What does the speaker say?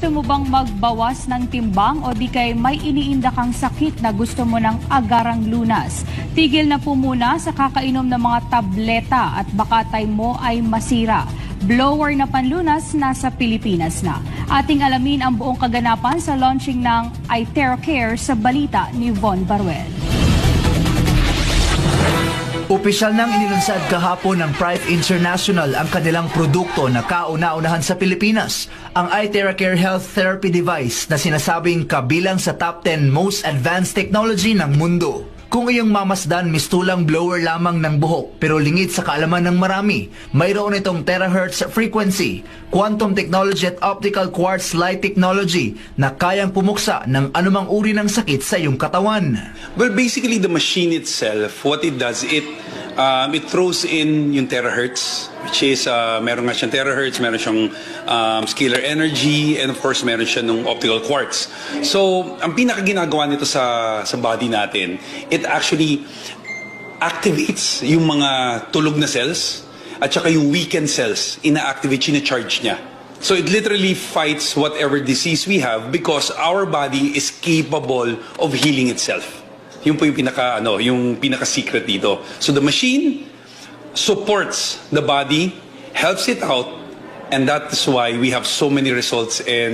Gusto mo bang magbawas ng timbang o di kay may iniinda kang sakit na gusto mo ng agarang lunas? Tigil na po muna sa kakainom ng mga tableta at baka time mo ay masira. Blower na panlunas nasa Pilipinas na. Ating alamin ang buong kaganapan sa launching ng iTeracare sa balita ni Von Baruel. Opisyal nang inilunsad kahapon ng Prive International ang kanilang produkto na kauna-unahan sa Pilipinas, ang iTeracare Health Therapy Device na sinasabing kabilang sa top 10 most advanced technology ng mundo. Kung iyong mamasdan, mistulang blower lamang ng buhok pero lingid sa kaalaman ng marami. Mayroon itong terahertz frequency, quantum technology at optical quartz light technology na kayang pumuksa ng anumang uri ng sakit sa iyong katawan. Well, basically, the machine itself, what it does, it um, it throws in yung terahertz, which is, uh, meron nga siyang terahertz, meron siyang um, scalar energy, and of course, meron siya ng optical quartz. So, ang pinaka ginagawa nito sa, sa body natin, it actually activates yung mga tulog na cells, at saka yung weakened cells, ina-activate, sina-charge niya. So it literally fights whatever disease we have because our body is capable of healing itself. Yun po yung pinaka ano, yung pinaka secret dito. So the machine supports the body, helps it out, and that is why we have so many results and